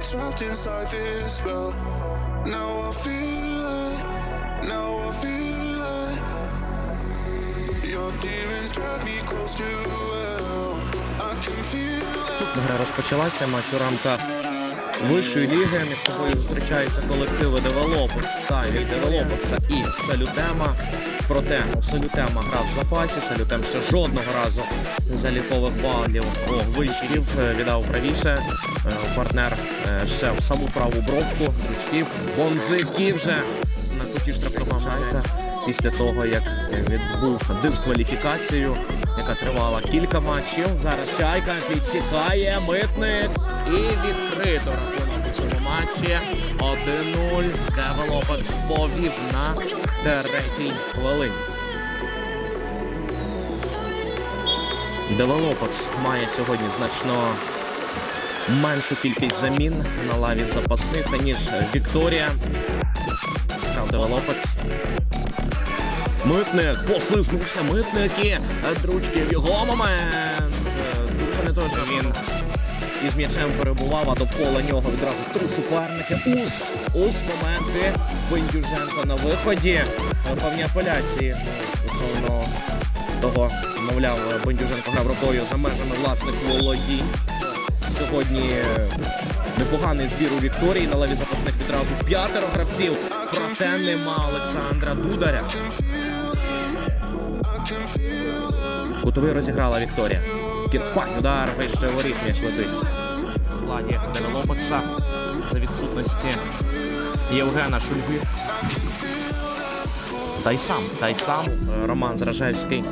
trapped inside this spell. Now I feel like, now I feel like your demons drag me close to hell. I can feel like. Гра розпочалася. Матч у рамках вищої ліги. Між собою зустрічаються колективи Девелопекс та Девелопекса і Салютема. Проте у Салютема грав в запасі. Салютем ще жодного разу залікових балів у вищів віддав правіше. Е, Партнер е, ще в саму праву бровку. Дручків, бонзиків вже на куті штрафного шайка. Після того, як відбув дискваліфікацію, яка тривала кілька матчів. Зараз чайка підсікає митник і відкрито рахунок у цьому матчі. 1-0. Девелопекс повів на третій хвилині. Девелопекс має сьогодні значно меншу кількість замін на лаві запасних, ніж Вікторія. Девелопекс. Митник послизнувся митник і е, дручки в його момент. Е, Дуже не точно він із м'ячем перебував, а довкола нього відразу три суперники. Ус! Ус моменти. Бендюженко на виході. Певні апеляції стосовно того, мовляв, Бендюженко грав рукою за межами власних володінь. Сьогодні непоганий збір у Вікторії. На лаві запасних відразу п'ятеро гравців. Проте нема Олександра Дударя. Кутовий розіграла Вікторія. Кірпань, удар вище воріт м'яч летить. В складі Девелопекса за відсутності Євгена Шульги. Та й сам, та й сам Роман Зражевський.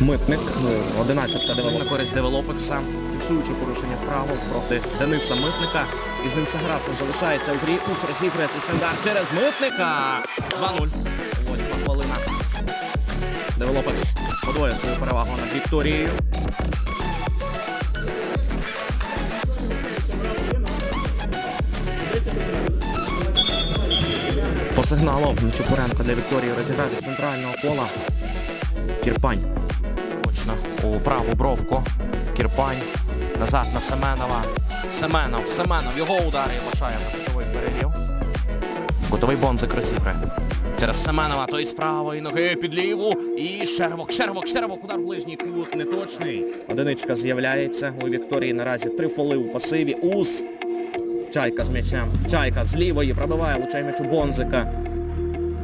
Митник, ну, 11 девелоп. на користь Девелопекса, фіксуючи порушення правил проти Дениса Митника. І з ним це гра залишається у грі. Ус розігрує цей стандарт через Митника. 2-0. Восьма хвилина. Девелопекс подвоє свою перевагу над Вікторією. По сигналу Чупуренко для Вікторії розіграти з центрального кола. Кірпань. Точно у праву бровку. Кірпань. Назад на Семенова. Семенов. Семенов. Його удари Башаєв на кутовий перевів. Готовий бонзик розіграє. Через Семенова, той з правої ноги під ліву. І Шервок, Шервок, Шервок, удар ближній кут, неточний. Одиничка з'являється. У Вікторії наразі три фоли у пасиві. Ус. Чайка з м'ячем. Чайка з лівої пробиває лучай м'ячу Бонзика.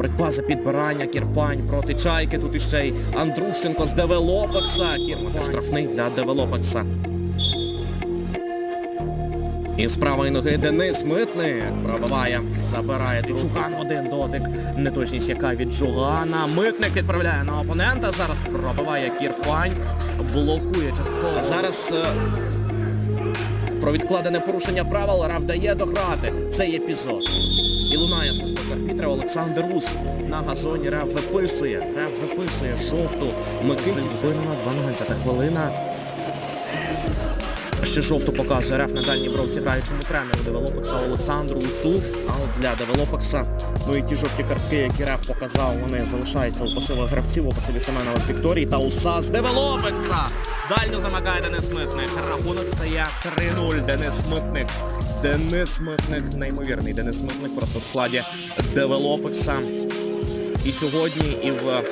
Боротьба за підбирання, Кірпань проти Чайки. Тут іще й Андрущенко з Девелопекса. Кірпань штрафний для Девелопекса. І з правої ноги Денис Митник пробиває, забирає Джуган один дотик. Неточність яка від Джугана. Митник відправляє на опонента. Зараз пробиває Кірпань. Блокує частково. Зараз е, про відкладене порушення правил Раф дає дограти цей епізод. І лунає свисток арбітра Олександр Ус на газоні Реф виписує. Рав виписує жовту. Микитів винна 12 хвилина. Ще жовту показує Реф на дальній бровці граючому тренеру Девелопекса Олександру Усу. А от для Девелопекса, ну і ті жовті картки, які Реф показав, вони залишаються у пасивах гравців, у пасиві Семенова з Вікторії та Уса з Девелопекса. Дальню замагає Денис Митник. Рахунок стає 3-0. Денис Митник. Денис Митник, неймовірний Денис Митник просто в складі Девелопекса. І сьогодні, і в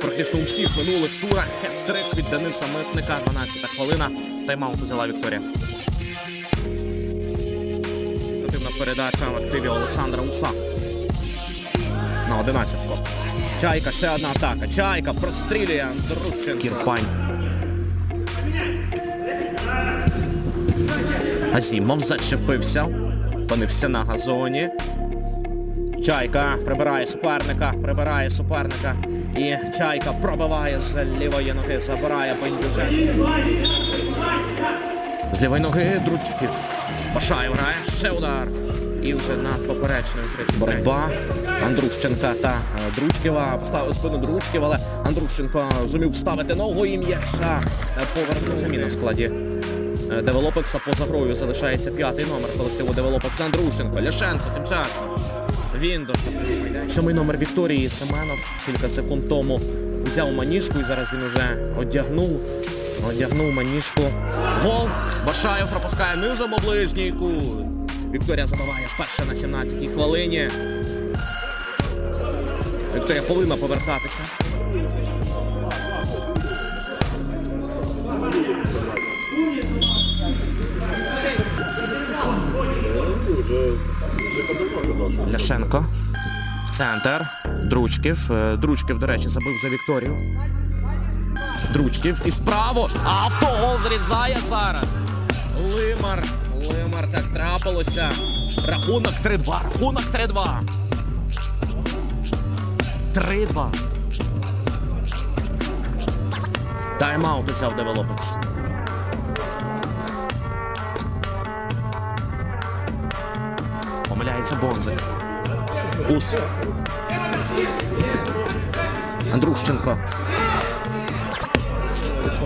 практично у всіх минулих турах хет-трик від Дениса Митника. 12 хвилина. Тайм-аут взяла Вікторія. Передача в активі Олександра Уса. На 11-ку. Чайка, ще одна атака. Чайка прострілює Андрущенко. Кірпань. Азімов зачепився. Опинився на газоні. Чайка прибирає суперника, прибирає суперника. І Чайка пробиває з лівої ноги, забирає Бендюжен. З лівої ноги Дручків. Башаєв грає, ще удар. І вже над поперечною боротьба. Андрущенка та е, Дручківа поставив спину Дручків, але Андрущенко зумів вставити ногу і м'яча е, повернув заміну в складі. Е, Девелопекса поза грою залишається п'ятий номер колективу Девелопекс Андрущенко. Ляшенко тим часом. Він до сьомий номер Вікторії Семенов кілька секунд тому взяв маніжку і зараз він уже одягнув. Одягнув маніжку. Гол! Башаєв пропускає низом ближній кут. Вікторія забиває вперше на 17-й хвилині. Вікторія повинна повертатися. Ляшенко. Центр. Дручків. Е, Дручків, до речі, забив за Вікторію. Дручків і справу. Автогол зрізає зараз. Лимар. Лимар так трапилося. Рахунок 3-2. Рахунок 3-2. 3-2. Тайм-аут взяв Девелопекс. Помиляється Бонзик. Ус. Андрущенко.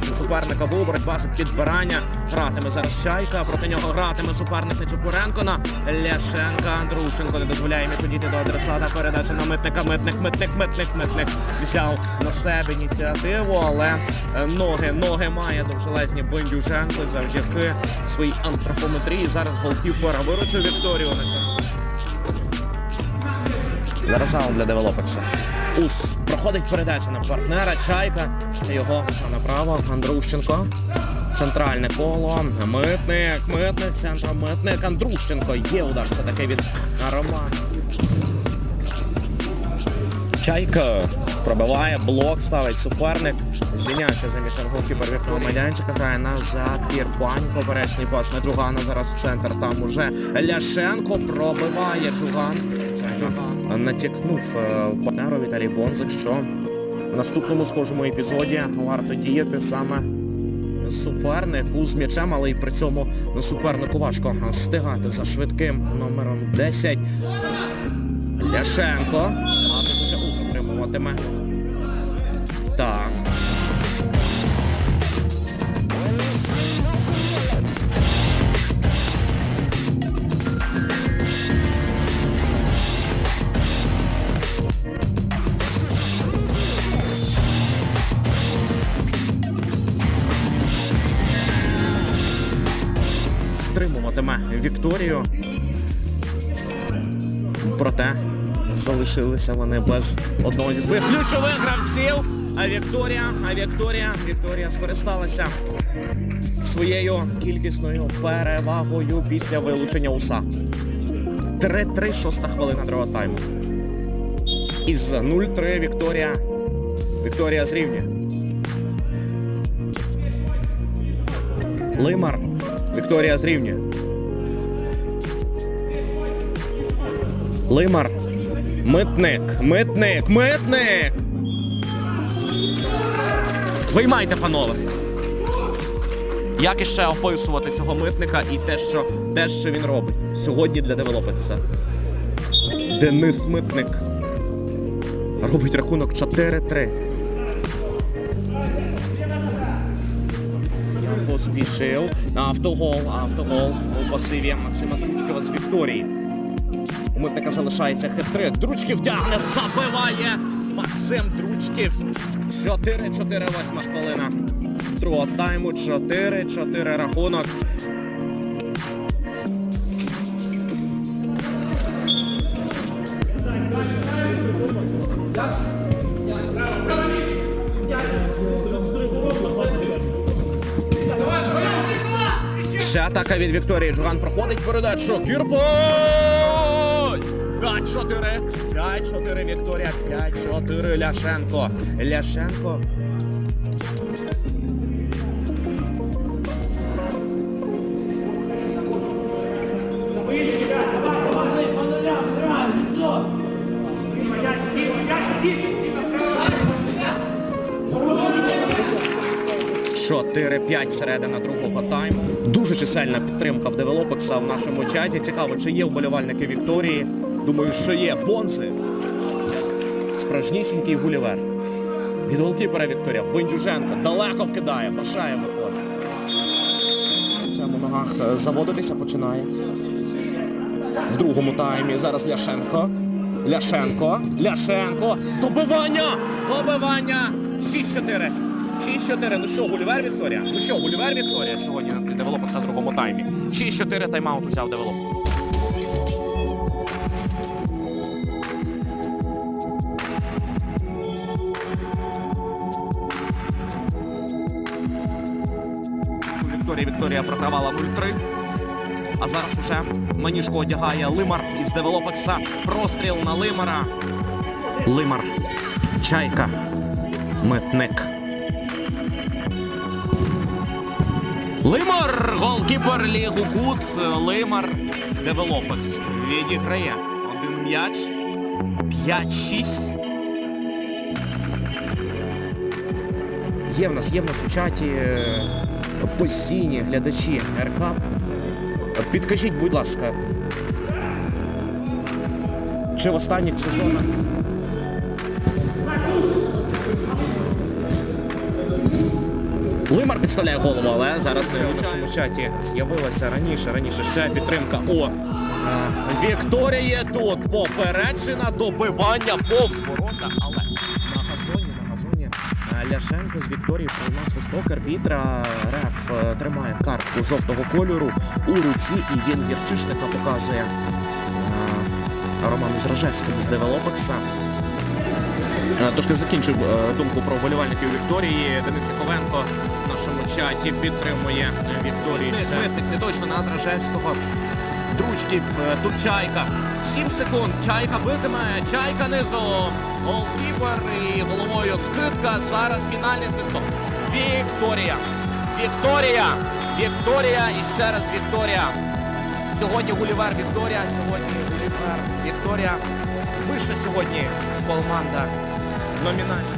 Підскоком суперника був, боротьба підбирання. Гратиме зараз Чайка, проти нього гратиме суперник Нечепуренко на Ляшенка. Андрущенко не дозволяє м'ячу діти до адресата. Передача на митника. Митник, митник, митник, митник. Взяв на себе ініціативу, але е, ноги, ноги має довжелезні Бендюженко завдяки своїй антропометрії. Зараз голкіпер виручив Вікторію на цьому. Зараз аут для девелоперса. Ус проходить передача на партнера. Чайка. Його вже направо. Андрущенко. Центральне коло. Митник. Митник. Центром митник. Андрущенко. Є удар все-таки від Романа. Чайка пробиває, блок ставить суперник. Звільняється за м'ячем голкіпер вікного майданчика. Грає назад. Кірпань. Поперечний пас на Джугана. Зараз в центр. Там уже Ляшенко пробиває Джуган. Джуган натякнув е, партнеру Віталій Бонзик, що в наступному схожому епізоді варто діяти саме супернику з м'ячем, але й при цьому супернику важко стигати за швидким номером 10. Ляшенко. А тут уже ус отримуватиме. Так. Стримуватиме Вікторію. Проте залишилися вони без одного зі своїх ключових гравців. А Вікторія, а Вікторія, Вікторія скористалася своєю кількісною перевагою після вилучення уса. 3-3, шоста хвилина другого тайму. Із 0-3 Вікторія. Вікторія зрівнює. Лимар. Вікторія зрівнює. Лимар. Митник. Митник. Митник. Виймайте, панове. Як іще описувати цього митника і те, що, те, що він робить сьогодні для девелоперса. Денис Митник робить рахунок 4-3. Поспішив. Автогол, автогол у пасиві Максима Тручкова з Вікторії. У митника залишається хитрик. Дручків тягне, забиває Максим Дручків. 4-4 восьма хвилина. Другого тайму 4-4 рахунок. Ще атака від Вікторії. Джуган проходить передачу. Кірпой! 5-4. 5-4 Вікторія. 5-4 Ляшенко. Ляшенко. Чотири 5 середина другого тайму. Дуже чисельна підтримка в девелопекса в нашому чаті. Цікаво, чи є вболівальники Вікторії. Думаю, що є бонси. Справжнісінький гулівер. Від голкіпера Вікторія. Бендюженко далеко вкидає, башає виходить. В цьому ногах е, заводитися починає. В другому таймі зараз Ляшенко. Ляшенко. Ляшенко. Добивання! Добивання! 6-4. 6-4. Ну що, Гулівер Вікторія? Ну що, Гулівер Вікторія сьогодні на девелопекса в другому таймі. 6-4 тайм-аут взяв девелопекс. Вікторія Вікторія програвала 0-3. А зараз уже маніжку одягає Лимар із девелопекса. Простріл на Лимара. Лимар. Чайка. Митник. Лимар! Голкіпер лігу кут. Лимар. Девелопекс. Відіграє. Один м'яч. 5-6. Є в нас, є в нас у чаті е, постійні глядачі РК. Підкажіть, будь ласка, чи в останніх сезонах Лимар підставляє голову, але зараз в нашому чаті з'явилася раніше, раніше ще підтримка. О, е, Вікторія тут попереджена добивання повз ворота, але на газоні, Ляшенко з Вікторією приймав свисток арбітра. Реф е, тримає картку жовтого кольору у руці, і він гірчишника показує е, Роману Зражевському з Девелопекса. Е, Трошки закінчив думку про вболівальників Вікторії. Денис Яковенко в нашому чаті підтримує е, Вікторії. Смитник не точно на Зражевського. Дручків, е, тут чайка. 7 секунд. Чайка битиме. Чайка низом. Голкіпер і головою скидка. Зараз фінальний свисток. Вікторія. Вікторія. Вікторія і ще раз Вікторія. Сьогодні Гулівер Вікторія. Сьогодні Гулівер Вікторія. Вища сьогодні команда номінальна.